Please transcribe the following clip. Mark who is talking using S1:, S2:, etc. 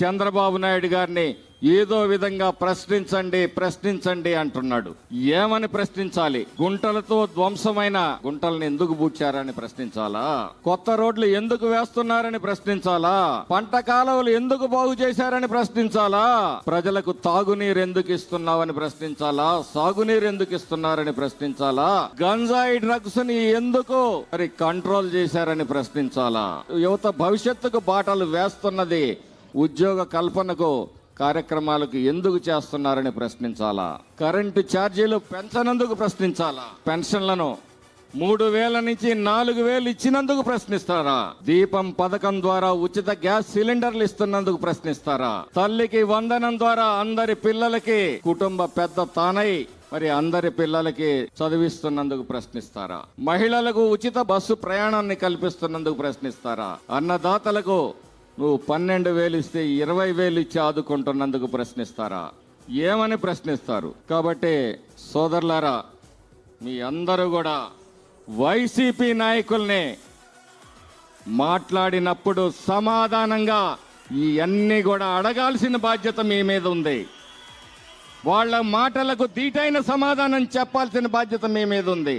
S1: చంద్రబాబు నాయుడు గారిని ఏదో విధంగా ప్రశ్నించండి ప్రశ్నించండి అంటున్నాడు. ఏమని ప్రశ్నించాలి? గుంటలతో ధ్వంసమైన గుంటల్ని ఎందుకు పూడ్చారని ప్రశ్నించాలా? కొత్త రోడ్లు ఎందుకు వేస్తున్నారని ప్రశ్నించాలా? పంట కాలువలు ఎందుకు బాగు చేశారని ప్రశ్నించాలా? ప్రజలకు తాగునీరు ఎందుకు ఇస్తున్నావని ప్రశ్నించాలా? సాగునీరు ఎందుకు ఇస్తున్నారని ప్రశ్నించాలా? గంజాయి డ్రగ్స్ని ఎందుకు మరి కంట్రోల్ చేశారని ప్రశ్నించాలా? యువత భవిష్యత్తుకు బాటలు వేస్తున్నది ఉద్యోగ కల్పనకు కార్యక్రమాలకు ఎందుకు చేస్తున్నారని ప్రశ్నించాలా? కరెంటు ఛార్జీలు పెంచనందుకు ప్రశ్నించాలా? పెన్షన్లను మూడు వేల నుంచి నాలుగు వేలు ఇచ్చినందుకు ప్రశ్నిస్తారా? దీపం పథకం ద్వారా ఉచిత గ్యాస్ సిలిండర్లు ఇస్తున్నందుకు ప్రశ్నిస్తారా? తల్లికి వందనం ద్వారా అందరి పిల్లలకి కుటుంబ పెద్ద తానై మరి అందరి పిల్లలకి చదివిస్తున్నందుకు ప్రశ్నిస్తారా? మహిళలకు ఉచిత బస్సు ప్రయాణాన్ని కల్పిస్తున్నందుకు ప్రశ్నిస్తారా? అన్నదాతలకు నువ్వు పన్నెండు వేలు ఇస్తే ఇరవై వేలు ఇచ్చి ఆదుకుంటున్నందుకు ప్రశ్నిస్తారా? ఏమని ప్రశ్నిస్తారు? కాబట్టి సోదరులారా మీ అందరూ కూడా వైసీపీ నాయకుల్ని మాట్లాడినప్పుడు సమాధానంగా ఇవన్నీ కూడా అడగాల్సిన బాధ్యత మీ మీద ఉంది. వాళ్ళ మాటలకు దీటైన సమాధానం చెప్పాల్సిన బాధ్యత మీ మీద ఉంది.